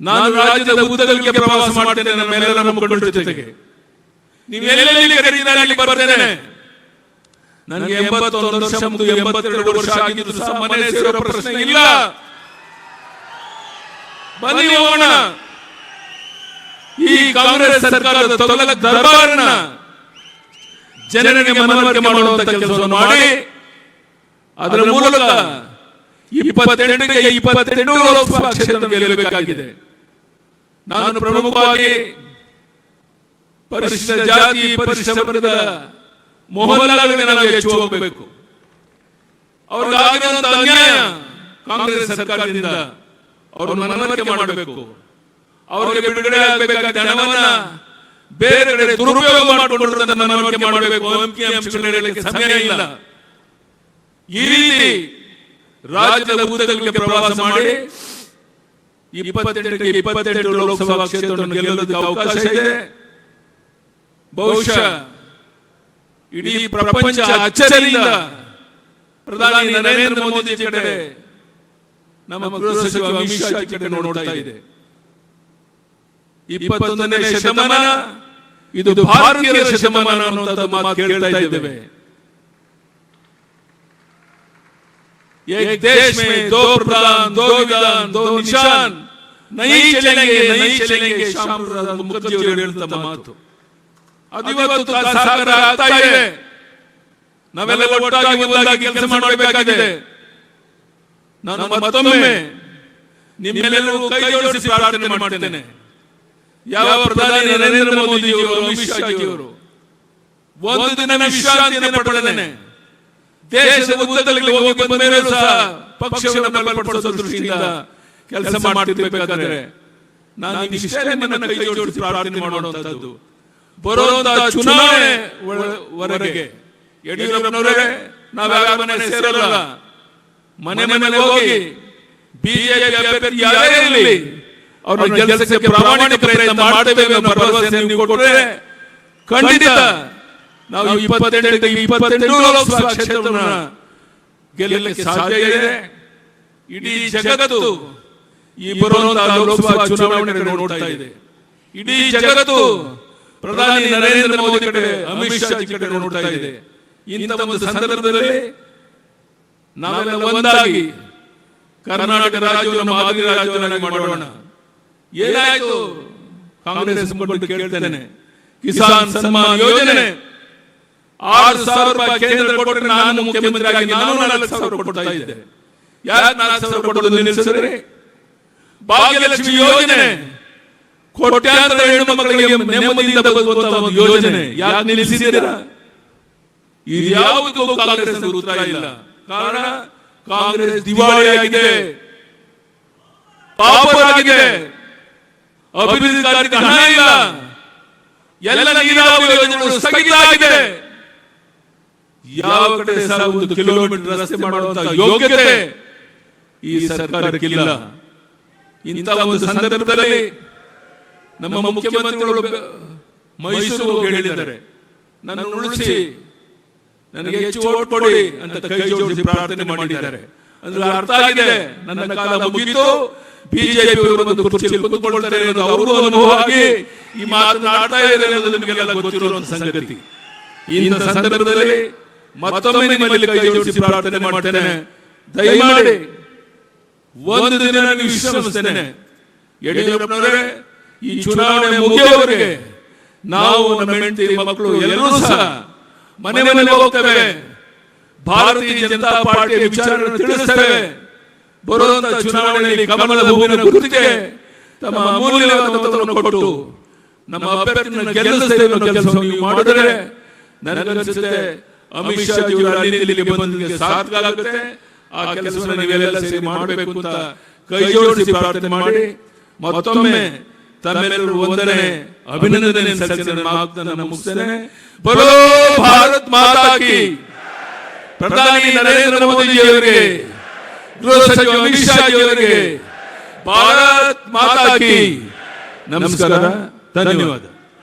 ನಾನು ರಾಜ್ಯದ ಉದ್ದಗಳಿಗೆ ಪ್ರವಾಸ ಮಾಡ್ತೇನೆ ನಮ್ಮೆಲ್ಲರ ಮುಖಂಡರ ಜೊತೆಗೆ. ನೀವು ಎಲ್ಲೆಲ್ಲಿ ನಾನು ಅಲ್ಲಿ ಬರ್ತೇನೆ. ನನಗೆ ಎಂಬತ್ತೊಂದು ವರ್ಷ ಮುಗಿದು ಎಂಬತ್ತೆರಡು ವರ್ಷ ಆಗಿದ್ದು ಸಹ ಮನೆ ಸೇರೋ ಪ್ರಶ್ನೆ ಇಲ್ಲ. ಬನ್ನಿ ಹೋಗೋಣ. ಈ ಕಾಂಗ್ರೆಸ್ ಸರ್ಕಾರದ ತೊಲಗ ದರ್ಬಾರನ್ನ ಜನರಿಗೆ ಮನವರಿಕೆ ಮಾಡುವಂತ ಕೆಲಸವನ್ನು ಮಾಡಿ. ಅದರ ಮೂಲಕ ಇಪ್ಪತ್ತೆರಡು ಇಪ್ಪತ್ತೆಂಟು ಲೋಕಸಭಾ ಕ್ಷೇತ್ರ ಗೆಲ್ಲಬೇಕಾಗಿದೆ. ನಾನು ಪ್ರಮುಖವಾಗಿ ಪರಿಶಿಷ್ಟ ಜಾತಿ, ಪರಿಶಿಷ್ಟ ವರ್ಗದ ಮೊಹಲ್ಲಾಗಲಿ ನಾವು ಹೆಚ್ಚು ಹೋಗಬೇಕು. ಅವ್ರಿಗಾಗಿರುವಂತ ಅನ್ಯಾಯ ಕಾಂಗ್ರೆಸ್ ಸರ್ಕಾರದಿಂದ ಅವರು ಮನವರಿಕೆ ಮಾಡಬೇಕು. ಅವರಿಗೆ ಬಿಡುಗಡೆ ಆಗಬೇಕಾದ ಹಣವನ್ನ ಬೇರೆ ಕಡೆ ದುರುಪಯೋಗ ಮಾಡಿಕೊಳ್ಳುವುದನ್ನು ಮನವರಿಕೆ ಮಾಡಬೇಕು. ಅಂಕಿ ಅಂಶಗಳು ಸಮಯ ಇಲ್ಲ. ಈ ರೀತಿ ರಾಜ್ಯದ ಉದ್ಯೋಗಗಳಿಗೆ ಪ್ರವಾಸ ಮಾಡಿ ಇಪ್ಪತ್ತೆಂಟಕ್ಕೆ ಇಪ್ಪತ್ತೆಂಟು ಲೋಕಸಭಾ ಕ್ಷೇತ್ರವನ್ನು ಗೆಲ್ಲೋದಕ್ಕೆ ಅವಕಾಶ ಇದೆ. ಬಹುಶಃ ಇಡೀ ಪ್ರಪಂಚ ಅಚ್ಚರಿಯಿಂದ ಪ್ರಧಾನಿ ನರೇಂದ್ರ ಮೋದಿ ಕಡೆ ನಮ್ಮ ಗೃಹ ಸಚಿವ ಅಮಿತ್ ಶಾ ಕಡೆ ನೋಡ್ತಾ ಇದೆ. ಇಪ್ಪತ್ತೊಂದನೇ ಶತಮಾನ, ಇದು ಭಾರತೀಯ ಶತಮಾನ ಅನ್ನುವಂಥದ್ದು ಮಾತು ಕೇಳ್ತಾ ಇದ್ದೇವೆ. एक देश में दो प्रधान दो विधान दो निशान नहीं चलेंगे नहीं चलेंगे ಶ್ಯಾಮ್ ಪ್ರಸಾದ್ ಮುಖರ್ಜಿ ಅವರು ಹೇಳುವಂತ ಮಾತು ಅದು ಇವತ್ತು ಸಾಕಾರ ಆಗ್ತಾ ಇದೆ ನಾವೆಲ್ಲ ಒಟ್ಟಾಗಿ ಒಂದಾಗಿ ಕೆಲಸ ಮಾಡಬೇಕಾಗಿದೆ ನಾನು ಮತ್ತೊಮ್ಮೆ ನಿಮ್ಮೆಲ್ಲರೂ ಕೈ ಜೋಡಿಸಿ ಪ್ರಾರ್ಥನೆ ಮಾಡ್ತೇನೆ ಯಾವ ಪ್ರಧಾನಿ ನರೇಂದ್ರ ಮೋದಿ ಅವರು ಅಮಿತ್ ಶಾ ಅವರು ಒಂದು ದಿನ ವಿಶ್ರಾಂತಿಯನ್ನು ಪಡೆದೇನೆ ದೇಶದ ಉದ್ದದಲ್ಲಿ ಹೋಗಿ ಬಂದ ಮೇಲೆ ಸಹ ಪಕ್ಷವನ್ನು ಬಲಪಡಿಸೋ ದೃಷ್ಟಿಯಿಂದ ಕೆಲಸ ಮಾಡ್ತಿರ್ಬೇಕಾದ್ರೆ ನಾನು ಇಷ್ಟೇ ನನ್ನ ಕೈ ಜೋಡಿಸಿ ಪ್ರಾರ್ಥನೆ ಮಾಡುವಂತದ್ದು ಬರುವಂತಹ ಚುನಾವಣೆ ವರೆಗೆ. ಯಡಿಯೂರಪ್ಪನವರೇ ನಾವು ಯಾವ ಮನೆ ಸೇರಲ್ಲ. ಮನೆ ಮನೆಗೆ ಹೋಗಿ ಬಿಜೆಪಿ ಅಭ್ಯರ್ಥಿ ಯಾರೇ ಇರಲಿ ಅವ್ರ ಕೆಲಸಕ್ಕೆ ಪ್ರಾಮಾಣಿಕ ಪ್ರಯತ್ನ ಮಾಡ್ತೇವೆ ಅನ್ನೋ ಭರವಸೆ ನೀವು ಕೊಟ್ಟರೆ ಖಂಡಿತ ನಾವು ಇಪ್ಪತ್ತೆಂಟಕ್ಕೆ ಇಪ್ಪತ್ತೆಂಟು ಲೋಕಸಭಾ ಕ್ಷೇತ್ರವನ್ನು ಗೆಲ್ಲಲಿಕ್ಕೆ ಸಾಧ್ಯ ಇದೆ. ಇಡೀ ಜಗತ್ತು ಈ ಬರುವಂತಹ ಲೋಕಸಭಾ ಚುನಾವಣೆ ನೋಡ್ತಾ ಇದೆ. ಇಡೀ ಜಗತ್ತು ಪ್ರಧಾನಿ ನರೇಂದ್ರ ಮೋದಿ ಕಡೆ ಅಮಿತ್ ಶಾ ಕಡೆ ನೋಡ್ತಾ ಇದೆ. ಇಂಥ ಒಂದು ಸಂದರ್ಭದಲ್ಲಿ ನಾವೆಲ್ಲ ಒಂದಾಗಿ ಕರ್ನಾಟಕ ರಾಜ್ಯವನ್ನು ಮಾದರಿ ರಾಜ್ಯವನ್ನಾಗಿ ಮಾಡೋಣ. ಏನಾಯ್ತು? ಕಾಂಗ್ರೆಸ್ ಕೇಳ್ತೇನೆ. ಕಿಸಾನ್ ಸನ್ಮಾನ್ ಯೋಜನೆ ಆರು ಸಾವಿರ ರೂಪಾಯಿ ಕೇಂದ್ರ ಕೊಟ್ಟರೆ ನಾನು ಮುಖ್ಯಮಂತ್ರಿ ಆಗಿ ನಾನು ನಾಲ್ಕು ಸಾವಿರ ಕೊಡ್ತಾ ಇದ್ದೆ. ಯಾಕೆ ನಾಲ್ಕು ಸಾವಿರ ಕೊಡೋದು ನಿಲ್ಲಿಸಿದ್ರೆ? ಭಾಗ್ಯಲಕ್ಷ್ಮಿ ಯೋಜನೆ. ಕೋಟ್ಯಾಂತರ ಹೆಣ್ಣು ಮಕ್ಕಳಿಗೆ ನೆಮ್ಮದಿಯಿಂದ ಬದುಕುವಂತ ಒಂದು ಯೋಜನೆ. ಯಾಕೆ ನಿಲ್ಲಿಸಿದ್ದೀರಾ? ಯಾವುದಕ್ಕೂ ಕಾಂಗ್ರೆಸ್ ಉತ್ತರ ಇಲ್ಲ. ಕಾರಣ, ಕಾಂಗ್ರೆಸ್ ದಿವಾಳಿಯಾಗಿದೆ. ಪಾಪರಾಗಿದೆ. ಅಭಿವೃದ್ಧಿ ಕಾರ್ಯಕ್ಕೆ ಹಣ ಇಲ್ಲ. ಎಲ್ಲ ನೀರಾವರಿ ಯೋಜನೆಗಳು ಸ್ಥಗಿತ ಆಗಿದೆ. ಯಾವ ಕಡೆ ಸಹ ಒಂದು ಕಿಲೋಮೀಟರ್ ರಸ್ತೆ ಮಾಡುವಂತ ಯೋಗ್ಯತೆ ಈ ಸರ್ಕಾರಕ್ಕಿಲ್ಲ. ಇಂಥ ಒಂದು ಸಂದರ್ಭದಲ್ಲಿ ನಮ್ಮ ಮುಖ್ಯಮಂತ್ರಿಗಳು ಮೈಸೂರು ಹೇಳಿದ್ದಾರೆ. ನನ್ನ ಉಳಿಸಿ, ನನಗೆ ಹೆಚ್ಚು ಓಟ್ ಕೊಡಿ ಅಂತ ಕೈ ಜೋಡಿಸಿ ಪ್ರಾರ್ಥನೆ ಮಾಡಿದ್ದಾರೆ. ಅಂದ್ರೆ ಅರ್ಥ ಆಗಿದೆ, ನನ್ನ ಕಾಲ ಮುಗಿತು, ಬಿಜೆಪಿ ಒಂದು ಕುರ್ಚಿಯಲ್ಲಿ ಕುತ್ಕೊಳ್ತಾರೆ ಅನ್ನೋದು ಅವರು ಅನುಭವ ಆಗಿ ಈ ಮಾತನಾಡ್ತಾ ಇದ್ದಾರೆ ಅನ್ನೋದು ನಿಮಗೆಲ್ಲ ಗೊತ್ತಿರೋ ಸಂಗತಿ. ಇಂಥ ಸಂದರ್ಭದಲ್ಲಿ ಮತ್ತೊಮ್ಮೆ ನಿಮ್ಮಲ್ಲಿ ಕೈ ಜೋಡಿಸಿ ಪ್ರಾರ್ಥನೆ ಮಾಡ್ತೇನೆ. ದಯಮಾಡಿ ಒಂದು ದಿನ ನಾನು ವಿಶ್ರಮಿಸ್ತೇನೆ. ಯಡಿಯೂರಪ್ಪನವರೇ ಈ ಚುನಾವಣೆ ಮುಗಿಯುವವರೆಗೆ ನಾವು ನಮ್ಮ ಹೆಂಡತಿ ಮಕ್ಕಳು ಎಲ್ಲರೂ ಸಹ ಮನೆ ಮನೆಗೆ ಹೋಗ್ತೇವೆ. ಭಾರತೀಯ ಜನತಾ ಪಾರ್ಟಿಯ ವಿಚಾರಗಳನ್ನು ತಿಳಿಸ್ತೇವೆ. ಬರುವಂತ ಚುನಾವಣೆಯಲ್ಲಿ ಕಮಲದ ಹೂವಿನ ಗುರುತಿಗೆ ತಮ್ಮ ಅಮೂಲ್ಯವಾದ ಕೊಟ್ಟು ನಮ್ಮ ಅಭ್ಯರ್ಥಿಯನ್ನು ಗೆಲ್ಲಿಸ್ತೇವೆ ಅನ್ನೋ ಮಾಡಿದರೆ ನನಗನ್ಸುತ್ತೆ ಅಮಿತ್ ಶಾ ಇಲ್ಲಿಗೆ ಬಂದಿಗೆ ಸಾರ್ಥಕ ಆಗುತ್ತೆ ಆ ಕೆಲಸವನ್ನು ನೀವೆಲ್ಲ ಸೇರಿ ಮಾಡಬೇಕು ಅಂತ ಕೈ ಜೋಡಿಸಿ ಪ್ರಾರ್ಥನೆ ಮಾಡಿ ಮತ್ತೊಮ್ಮೆ ತಮ್ಮೆಲ್ಲರೂ ಒಂದನೇ ಅಭಿನಂದನೆ ಸಲ್ಲಿಸಿದ ಮುಗಿಸ್ತೇನೆ. ಬರೋ ಭಾರತ್ ಮಾತಾ ಕಿ. ಪ್ರಧಾನಿ ನರೇಂದ್ರ ಮೋದಿಜಿಯವರಿಗೆ ಗೃಹ ಸಚಿವ ಅಮಿತ್ ಶಾ ಅವರಿಗೆ ಭಾರತ್ ಮಾತಾ ಕಿ. ನಮಸ್ಕಾರ ಧನ್ಯವಾದ.